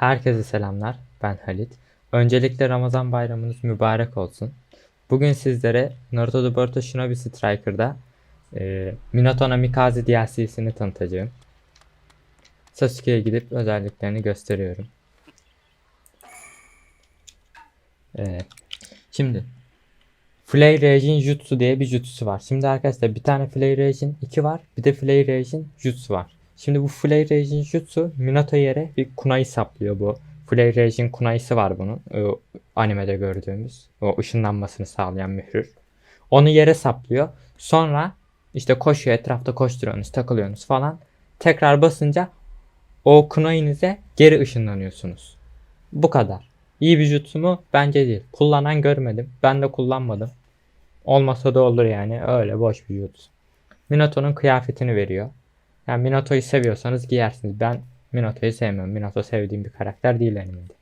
Herkese selamlar. Ben Halit. Öncelikle Ramazan bayramınız mübarek olsun. Bugün sizlere Naruto The Boruto Shinobi Striker'da e, Minato no Mikaze DLC'sini tanıtacağım. Sasuke'ye gidip özelliklerini gösteriyorum. Evet. Şimdi Flay Raging Jutsu diye bir jutsu var. Şimdi arkadaşlar bir tane Flay Raging 2 var. Bir de Flay Raging Jutsu var. Şimdi bu Flay Raging Jutsu Minato yere bir kunai saplıyor bu. Flay Raging kunai'si var bunun. O, animede gördüğümüz. O ışınlanmasını sağlayan mührür. Onu yere saplıyor. Sonra işte koşuyor etrafta koşturuyorsunuz takılıyorsunuz falan. Tekrar basınca o kunai'nize geri ışınlanıyorsunuz. Bu kadar. İyi bir jutsu mu? Bence değil. Kullanan görmedim. Ben de kullanmadım. Olmasa da olur yani. Öyle boş bir jutsu. Minato'nun kıyafetini veriyor. Yani Minato'yu seviyorsanız giyersiniz. Ben Minato'yu sevmiyorum. Minato sevdiğim bir karakter değil animede.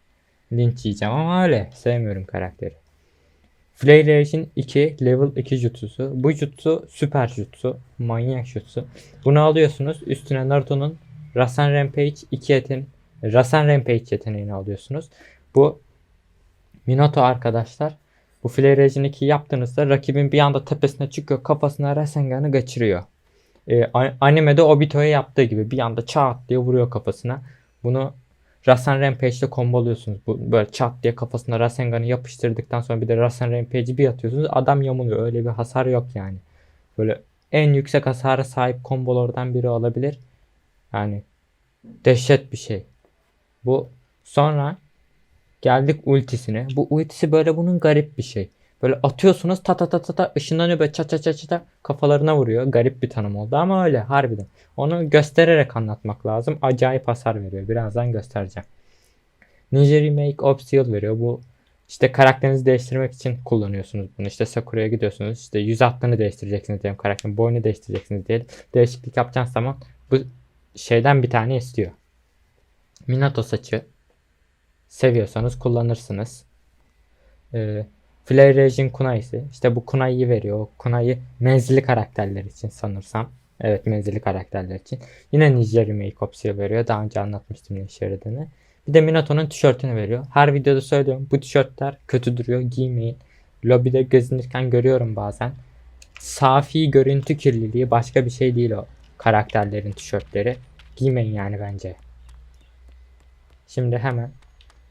Linç yiyeceğim ama öyle. Sevmiyorum karakteri. Flaylation 2 level 2 jutsusu. Bu jutsu süper jutsu. Manyak jutsu. Bunu alıyorsunuz. Üstüne Naruto'nun Rasen Rampage 2 yetin Rasen Rampage yeteneğini alıyorsunuz. Bu Minato arkadaşlar bu Flaylation 2 yaptığınızda rakibin bir anda tepesine çıkıyor kafasına Rasengan'ı kaçırıyor. A- animede Obito'ya yaptığı gibi bir anda çat diye vuruyor kafasına. Bunu Rasen Rampage'de komboluyorsunuz. Bu böyle çat diye kafasına Rasengan'ı yapıştırdıktan sonra bir de Rasen Rampage'i bir atıyorsunuz. Adam yamuluyor. Öyle bir hasar yok yani. Böyle en yüksek hasara sahip kombolardan biri olabilir. Yani dehşet bir şey. Bu sonra geldik ultisine. Bu ultisi böyle bunun garip bir şey. Böyle atıyorsunuz ta ta ta ta ta ışınlanıyor böyle ça ça ça ça ça kafalarına vuruyor. Garip bir tanım oldu ama öyle harbiden. Onu göstererek anlatmak lazım. Acayip hasar veriyor. Birazdan göstereceğim. Ninja Remake Obstacle veriyor. Bu işte karakterinizi değiştirmek için kullanıyorsunuz bunu. İşte Sakura'ya gidiyorsunuz. İşte yüz hattını değiştireceksiniz diyelim karakterin. Boyunu değiştireceksiniz diyelim. Değişiklik yapacağınız zaman bu şeyden bir tane istiyor. Minato saçı seviyorsanız kullanırsınız. Ee, Flare Raging Kunai'si. İşte bu Kunai'yi veriyor. Kunai menzilli karakterler için sanırsam. Evet menzilli karakterler için. Yine Ninja Remake Opsi'yi veriyor. Daha önce anlatmıştım ne işe yaradığını. Bir de Minato'nun tişörtünü veriyor. Her videoda söylüyorum. Bu tişörtler kötü duruyor. Giymeyin. Lobide gezinirken görüyorum bazen. Safi görüntü kirliliği başka bir şey değil o karakterlerin tişörtleri. Giymeyin yani bence. Şimdi hemen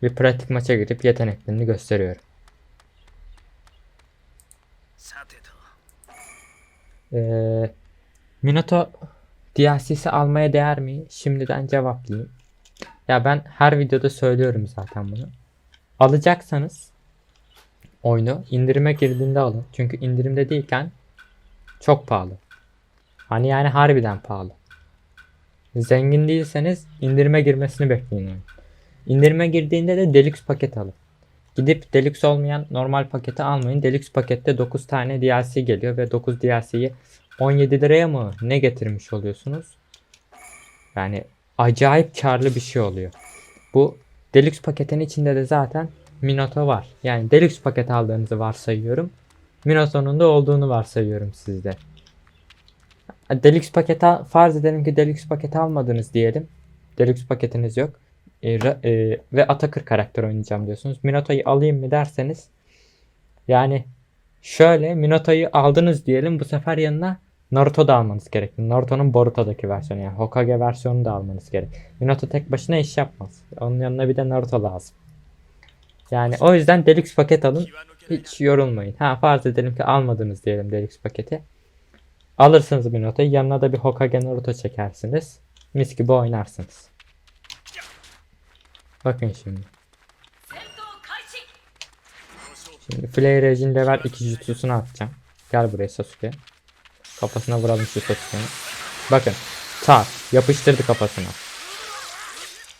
bir pratik maça girip yeteneklerini gösteriyorum. Ee, Minato DLC'si almaya değer mi? Şimdiden cevaplayayım. Ya ben her videoda söylüyorum zaten bunu. Alacaksanız oyunu indirime girdiğinde alın. Çünkü indirimde değilken çok pahalı. Hani yani harbiden pahalı. Zengin değilseniz indirime girmesini bekleyin. oyunun. İndirime girdiğinde de Deluxe paket alın. Gidip Deluxe olmayan normal paketi almayın. Deluxe pakette 9 tane DLC geliyor ve 9 DLC'yi 17 liraya mı ne getirmiş oluyorsunuz? Yani acayip karlı bir şey oluyor. Bu Deluxe paketin içinde de zaten Minato var. Yani Deluxe paket aldığınızı varsayıyorum. Minato'nun da olduğunu varsayıyorum sizde. Deluxe paketi al- farz edelim ki Deluxe paketi almadınız diyelim. Deluxe paketiniz yok e, e, ve Atakır karakter oynayacağım diyorsunuz. Minota'yı alayım mı derseniz yani şöyle Minota'yı aldınız diyelim bu sefer yanına Naruto da almanız gerekli. Naruto'nun Boruto'daki versiyonu yani Hokage versiyonu da almanız gerek. Minato tek başına iş yapmaz. Onun yanına bir de Naruto lazım. Yani o yüzden Deluxe paket alın. Hiç yorulmayın. Ha farz edelim ki almadınız diyelim Deluxe paketi. Alırsınız bir notayı. Yanına da bir Hokage Naruto çekersiniz. Mis gibi oynarsınız. Bakın şimdi. Şimdi Flare level 2 jutsusunu atacağım. Gel buraya Sasuke. Kafasına vuralım şu Sasuke'nin. Bakın. Tak. Yapıştırdı kafasına.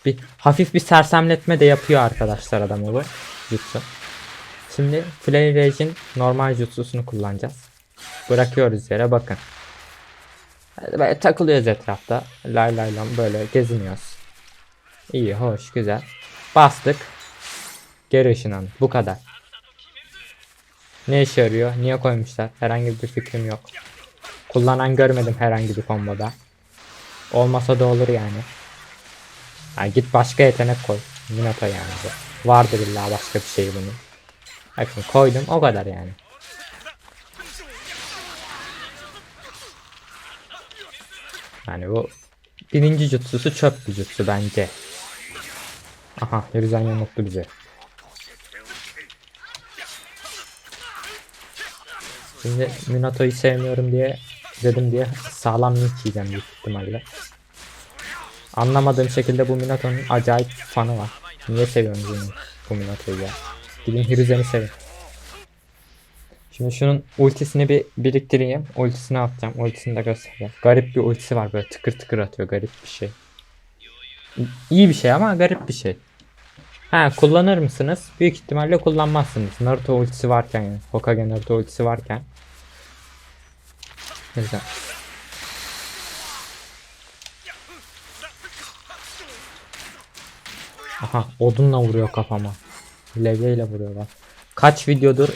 Bir hafif bir sersemletme de yapıyor arkadaşlar adamı bu jutsu. Şimdi Flare Rage'in normal jutsusunu kullanacağız. Bırakıyoruz yere bakın. Böyle takılıyoruz etrafta. Lay lay lam böyle geziniyoruz. İyi, hoş, güzel. Bastık. Geri ışınlandı. Bu kadar. Ne işe yarıyor? Niye koymuşlar? Herhangi bir fikrim yok. Kullanan görmedim herhangi bir komboda. Olmasa da olur yani. Ha, git başka yetenek koy. Minato yani bu. Vardır illa başka bir şey bunun. Bakın koydum o kadar yani. Yani bu birinci jutsusu çöp bir jutsu bence. Aha Hiruzen yanılttı bizi. Şimdi Minato'yu sevmiyorum diye dedim diye sağlam linç yiyeceğim büyük ihtimalle. Anlamadığım şekilde bu Minato'nun acayip fanı var. Niye seviyorsunuz bu Minato'yu ya? Gidin Hiruzen'i sevin. Şimdi şunun ultisini bir biriktireyim. Ultisini atacağım. Ultisini de göstereceğim. Garip bir ultisi var böyle tıkır tıkır atıyor. Garip bir şey. İyi bir şey ama garip bir şey. Ha kullanır mısınız? Büyük ihtimalle kullanmazsınız. Naruto ultisi varken yani. Hokage Naruto ultisi varken. Güzel. Aha odunla vuruyor kafama. Levyeyle vuruyorlar. Kaç videodur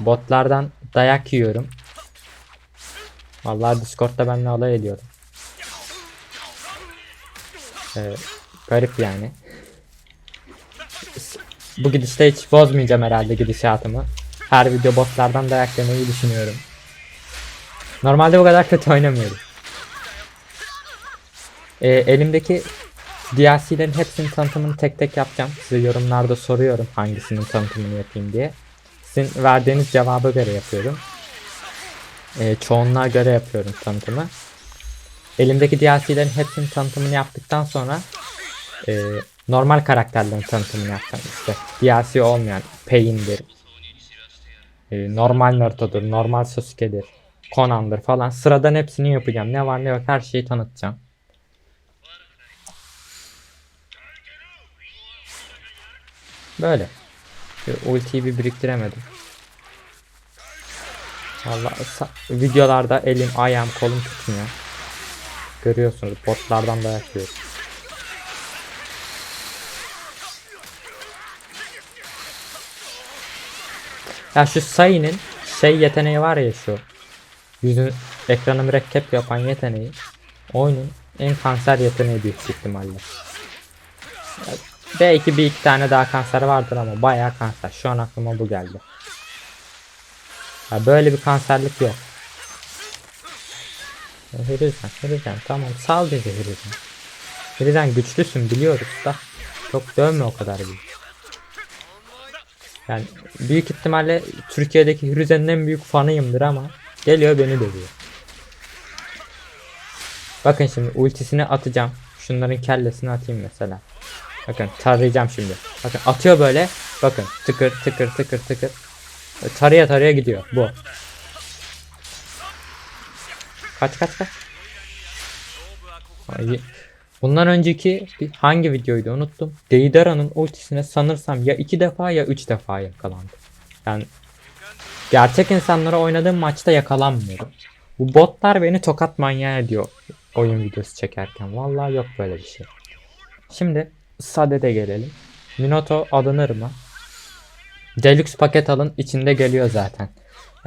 botlardan dayak yiyorum. Vallahi Discord'da benimle alay ediyorum. Ee, garip yani. Bu gidişte hiç bozmayacağım herhalde gidişatımı. Her video botlardan dayak yemeyi düşünüyorum. Normalde bu kadar kötü oynamıyorum. Ee, elimdeki DLC'lerin hepsinin tanıtımını tek tek yapacağım. Size yorumlarda soruyorum hangisinin tanıtımını yapayım diye. Sizin verdiğiniz cevaba göre yapıyorum. Ee, çoğunluğa göre yapıyorum tanıtımı. Elimdeki DLC'lerin hepsinin tanıtımını yaptıktan sonra e, normal karakterlerin tanıtımını yapacağım işte. DLC olmayan Pain'dir, e, normal Naruto'dur, normal Sasuke'dir, Conan'dır falan. Sıradan hepsini yapacağım. Ne var ne yok her şeyi tanıtacağım. Böyle. Şu ultiyi bir biriktiremedim. Vallahi sa- videolarda elim, ayağım, kolum tutmuyor. Görüyorsunuz botlardan dayak yiyorum. Ya şu Sayı'nın şey yeteneği var ya şu. Yüzün ekranı mürekkep yapan yeteneği. Oyunun en kanser yeteneği büyük ihtimalle. Belki bir iki tane daha kanser vardır ama bayağı kanser. Şu an aklıma bu geldi. Ya böyle bir kanserlik yok. Ya Hiruzen, Hiruzen tamam sal bizi Hiruzen. Hiruzen güçlüsün biliyoruz da. Çok dövme o kadar büyük. Yani büyük ihtimalle Türkiye'deki Hiruzen'in en büyük fanıyımdır ama geliyor beni dövüyor. Bakın şimdi ultisini atacağım. Şunların kellesini atayım mesela. Bakın tarayacağım şimdi. Bakın atıyor böyle. Bakın tıkır tıkır tıkır tıkır. Taraya taraya gidiyor. Bu. Kaç kaç kaç. Ay, Bundan önceki hangi videoydu unuttum. Deidara'nın ultisine sanırsam ya iki defa ya üç defa yakalandı. Yani gerçek insanlara oynadığım maçta yakalanmıyorum. Bu botlar beni tokat manyağı ediyor oyun videosu çekerken. Vallahi yok böyle bir şey. Şimdi Sade'de gelelim. Minato alınır mı? Deluxe paket alın içinde geliyor zaten.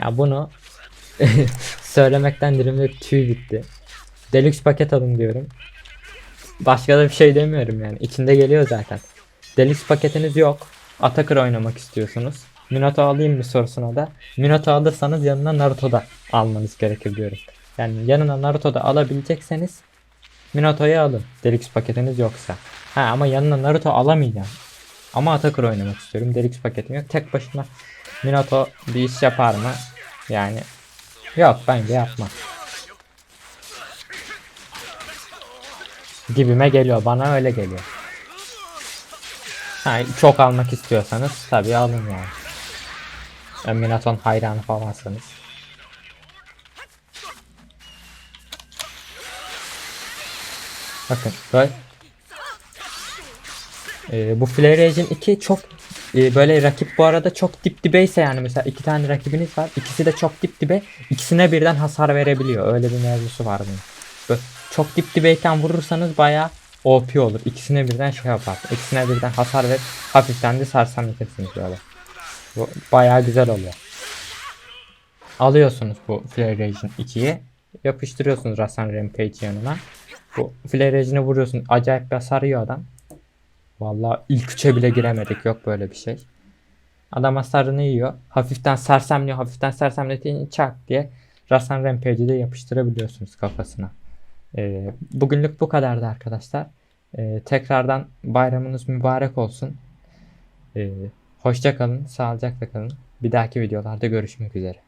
Ya bunu söylemekten dilimde tüy bitti. Deluxe paket alın diyorum. Başka da bir şey demiyorum yani. İçinde geliyor zaten. Deluxe paketiniz yok. Atakır oynamak istiyorsunuz. Minato alayım mı sorusuna da. Minato alırsanız yanına Naruto da almanız gerekir diyorum. Yani yanına Naruto da alabilecekseniz Minato'yu alın. Deluxe paketiniz yoksa. Ha ama yanına Naruto alamayacağım. Ama Atakır oynamak istiyorum. Deluxe paketim yok. Tek başına Minato bir iş yapar mı? Yani yok bence yapmaz. Gibime geliyor. Bana öyle geliyor. Ha, çok almak istiyorsanız tabii alın yani. Yani Minaton hayranı falansanız. Bakın böyle ee, bu Flare Agent 2 çok e, böyle rakip bu arada çok dip dibeyse yani mesela iki tane rakibiniz var. ikisi de çok dip dibe. ikisine birden hasar verebiliyor. Öyle bir mevzusu var bunun. Çok dip dibeyken vurursanız bayağı OP olur. İkisine birden şey yapar. İkisine birden hasar ver. Hafiften de sarsam yetersiniz böyle. Bu bayağı güzel oluyor. Alıyorsunuz bu Flare Agent 2'yi. Yapıştırıyorsunuz Rasan Rampage yanına. Bu Flare Agent'i vuruyorsun. Acayip bir hasar yiyor adam. Vallahi ilk üçe bile giremedik. Yok böyle bir şey. Adam hasarını yiyor. Hafiften sersemliyor. Hafiften sersemlediğini çak diye Rasan Rampage'i de yapıştırabiliyorsunuz kafasına. Ee, bugünlük bu kadardı arkadaşlar. Ee, tekrardan bayramınız mübarek olsun. Ee, hoşça kalın, sağlıcakla kalın. Bir dahaki videolarda görüşmek üzere.